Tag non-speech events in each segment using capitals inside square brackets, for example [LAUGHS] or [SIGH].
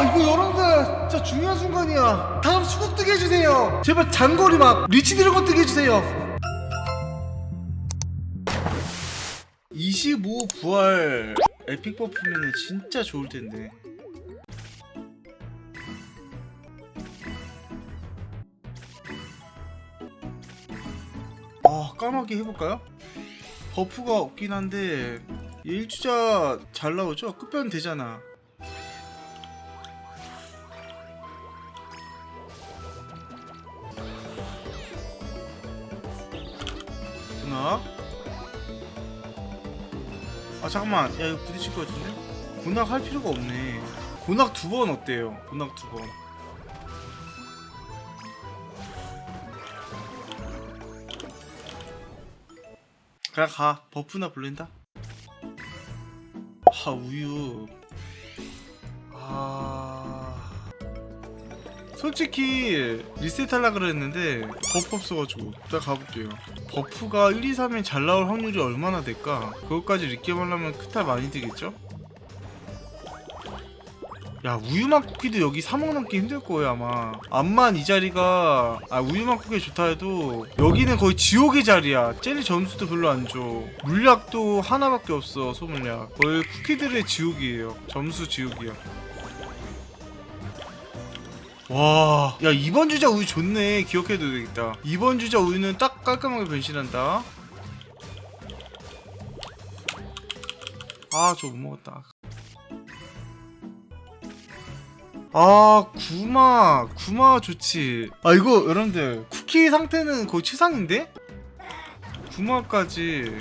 와 이거 여러분들 진짜 중요한 순간이야. 다음 수국 뜨게 해주세요. 제발 장거리 막 리치 드래곤 뜨게 해주세요. 25 부활 에픽 버프면은 진짜 좋을 텐데. 아 까마귀 해볼까요? 버프가 없긴 한데 얘 일주자 잘 나오죠? 끝변 되잖아 아 잠깐만. 야 이거 부딪힐 것 같은데? 군악 할 필요가 없네. 군악 두번 어때요? 군악 두번. 그냥 가. 버프나 불린다? 아 우유. 아 솔직히 리셋하려 그랬는데 버프 없어가지고 일단 가볼게요. 버프가 1, 2, 3에 잘 나올 확률이 얼마나 될까? 그것까지 리게임하려면 크탈 많이 들겠죠? 야 우유맛 쿠키도 여기 3억 넘기 힘들 거예요 아마. 암만 이 자리가 아 우유맛 쿠키 좋다 해도 여기는 거의 지옥의 자리야. 젤리 점수도 별로 안 줘. 물약도 하나밖에 없어 소물약. 거의 쿠키들의 지옥이에요. 점수 지옥이야 와, 야 이번 주자 우유 좋네. 기억해도 되겠다. 이번 주자 우유는 딱 깔끔하게 변신한다. 아, 저 못 먹었다. 아, 구마, 구마 좋지. 아, 이거 여러분들 쿠키 상태는 거의 최상인데? 구마까지.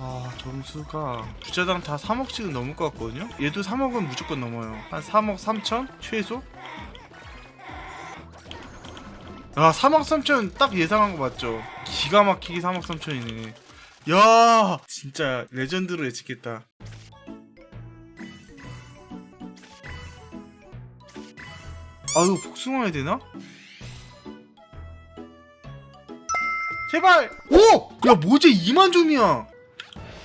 아, 점수가 주자당 다 3억씩은 넘을 것 같거든요? 얘도 3억은 무조건 넘어요. 한 3억 3천? 최소? 아, 3억 3천 딱 예상한 거 맞죠? 기가 막히게 3억 3천이네. 야, 진짜 레전드로 예측했다. 아, 이거 복숭아 해야 되나? 제발! 오! 야, 뭐지? 2만 점이야!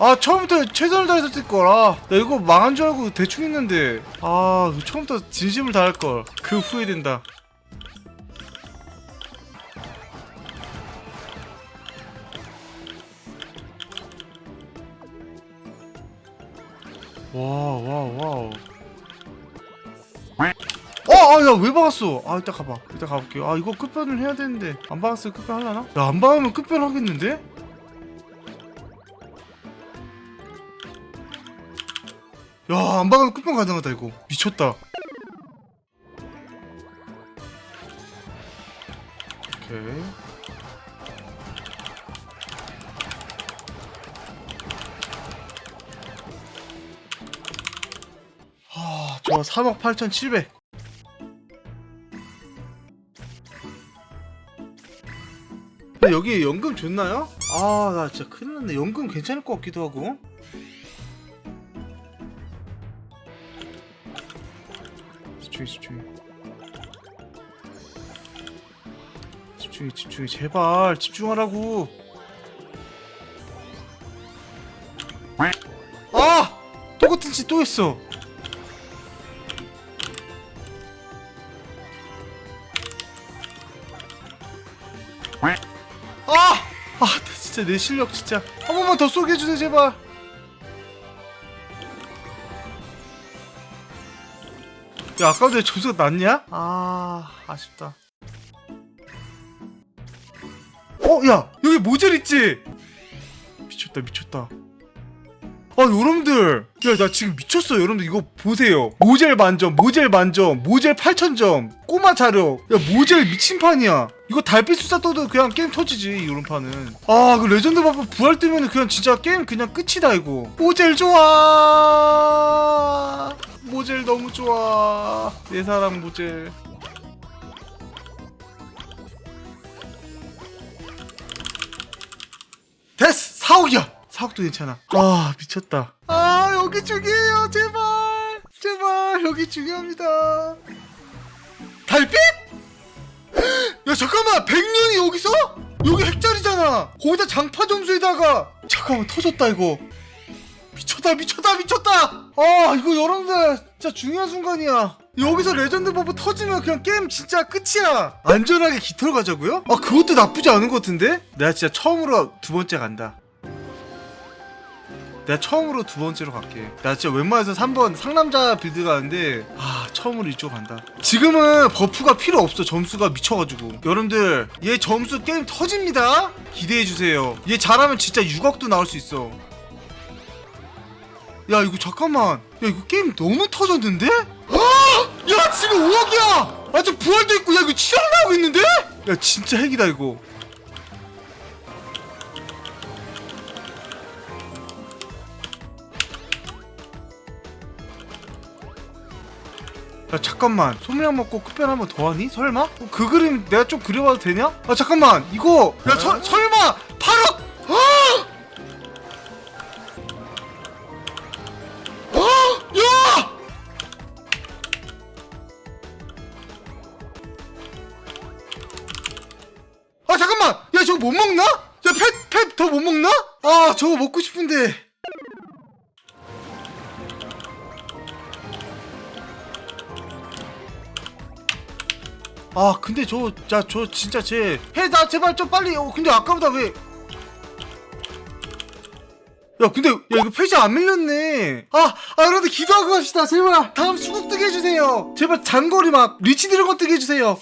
아, 처음부터 최선을 다해서 뜰걸. 아, 나 이거 망한 줄 알고 대충 했는데. 아, 처음부터 진심을 다할 걸. 그 후회된다. 와, 와, 와. 어, 아, 야, 왜 박았어? 아, 이따 가봐. 이따 가볼게요. 아, 이거 끝변을 해야 되는데. 안 박았으면 끝변 하려나? 야, 안 박으면 끝변 하겠는데? 야, 안 박으면 끝변 가능하다, 이거. 미쳤다. 오케이. 아, 좋아. 3억 8,700. 근데 여기 연금 줬나요? 아, 나 진짜 큰일 났네. 연금 괜찮을 것 같기도 하고. 집중해, 집중해. 집중해, 집중해. 제발, 집중하라고. 아! 똑같은 짓 또 했어. 아! 아, 나 진짜 내 실력 진짜 한 번만 더 쏘게 해주세요 제발. 야 아까 전에 점수가 낮냐? 아 아쉽다. 어, 야 여기 모젤 있지? 미쳤다 미쳤다. 아 여러분들. 야 나 지금 미쳤어 여러분들 이거 보세요. 모젤 만점 모젤 만점 모젤 8000점. 꼬마 자력 야 모젤 미친 판이야. 이거 달빛 수사 떠도 그냥 게임 터지지 이런 판은. 아 그 레전드 버프 부활 뜨면 그냥 진짜 게임 그냥 끝이다 이거. 모젤 좋아 너무 좋아. 내 사랑 모젤 됐어! 4억이야! 4억도 괜찮아. 아 미쳤다. 아 여기 중요해요! 제발! 제발! 여기 중요합니다. 달빛? 야 잠깐만! 100년이 여기서? 여기 핵자리잖아! 거기다 장파 점수에다가! 잠깐만 터졌다 이거 미쳤다 미쳤다 미쳤다 아 이거 여러분들 진짜 중요한 순간이야 여기서 레전드 버프 터지면 그냥 게임 진짜 끝이야 안전하게 깃털 가자고요? 아 그것도 나쁘지 않은 것 같은데? 내가 진짜 처음으로 두 번째 간다 내가 처음으로 두 번째로 갈게. 나 진짜 웬만해서 3번 상남자 빌드 가는데 아 처음으로 이쪽 간다. 지금은 버프가 필요 없어. 점수가 미쳐가지고. 여러분들 얘 점수 게임 터집니다. 기대해 주세요. 얘 잘하면 진짜 6억도 나올 수 있어. 야 이거 잠깐만. 야 이거 게임 너무 터졌는데? 아! 야 지금 5억이야. 아저 부활도 있고 야 이거 7억 나오고 있는데? 야 진짜 핵이다 이거. 야 잠깐만 소멸약 먹고 급변 한번 더 하니? 설마? 어, 그 그림 내가 좀 그려봐도 되냐? 아 잠깐만 이거 야 서, 설마 8억 못 먹나? 야 펫 펫 더 못 먹나? 아 저거 먹고 싶은데. 아 근데 저자저 진짜 쟤 해 나 제발 좀 빨리 어 근데 아까보다 왜. 야 근데 야 이거 패시 안 밀렸네. 아 아 그래도 기도하고 갑시다. 제발. 다음 수국 뜨게 해주세요. 제발 장거리 막 리치 드래곤 뜨게 해주세요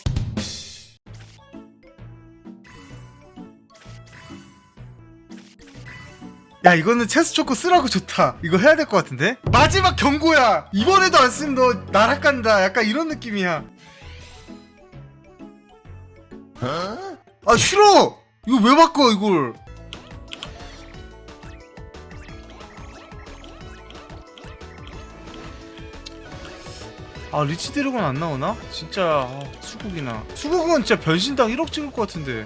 야 이거는 체스 초코 쓰라고 좋다. 이거 해야 될 것 같은데? 마지막 경고야! 이번에도 안 쓰면 너 나락 간다. 약간 이런 느낌이야. 아 싫어! 이거 왜 바꿔 이걸? 아 리치 드래곤 안 나오나? 진짜 아, 수국이나. 수국은 진짜 변신당 1억 찍을 것 같은데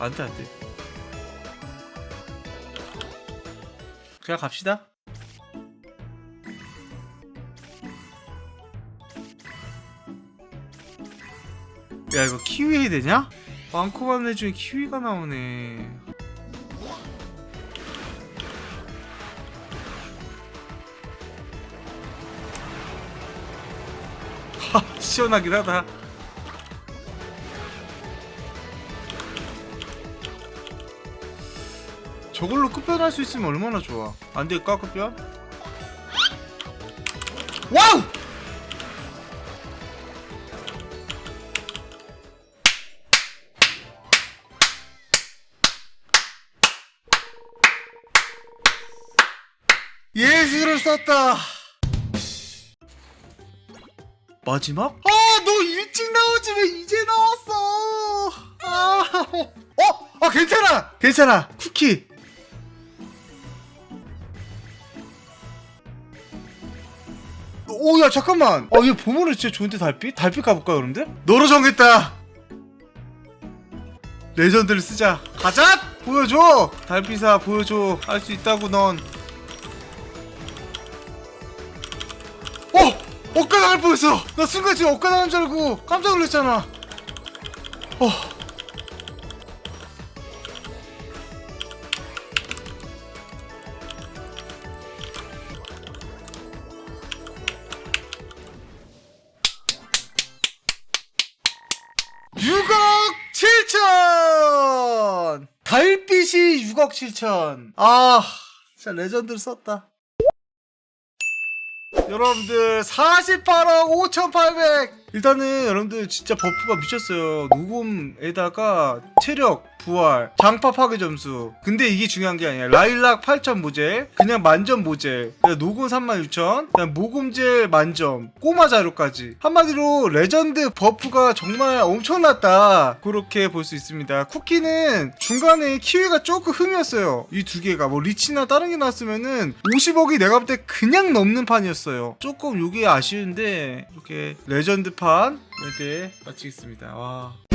안돼 안돼. 그냥 갑시다. 야 이거 키위 해야 되냐? 애 중에 키위가 나오네. 하 [LAUGHS] 시원하긴 하다 저걸로 급변할 수 있으면 얼마나 좋아 안 될까 급변? 와우! 예술을 썼다 마지막? 아, 너 일찍 나오지 왜 이제 나왔어? 아, 어, 아 괜찮아, 괜찮아. 쿠키. 오, 야 잠깐만. 아, 얘 보물은 진짜 좋은데 달빛? 달빛 가볼까 여러분들? 너로 정했다. 레전드를 쓰자. 가자. 보여줘. 달빛아 보여줘. 할 수 있다고 넌. 어! 엇가 당할 뻔했어! 나 순간 지금 엇가 당한 줄 알고 깜짝 놀랐잖아. 어. 달빛이 6억 7천. 아, 진짜 레전드를 썼다. 여러분들 48억 5800 일단은 여러분들 진짜 버프가 미쳤어요. 녹음에다가 체력 부활 장파 파괴 점수. 근데 이게 중요한 게 아니야. 라일락 8000 모젤 그냥 만점 그다음 녹음 36000 그다음 모금젤 만점 꼬마 자료까지. 한마디로 레전드 버프가 정말 엄청났다. 그렇게 볼 수 있습니다. 쿠키는 중간에 키위가 조금 흠이었어요. 이 두 개가. 뭐 리치나 다른 게 나왔으면은 50억이 내가 볼 때 그냥 넘는 판이었어요. 조금 요게 아쉬운데 이렇게 레전드 판 멘트 마치겠습니다. 와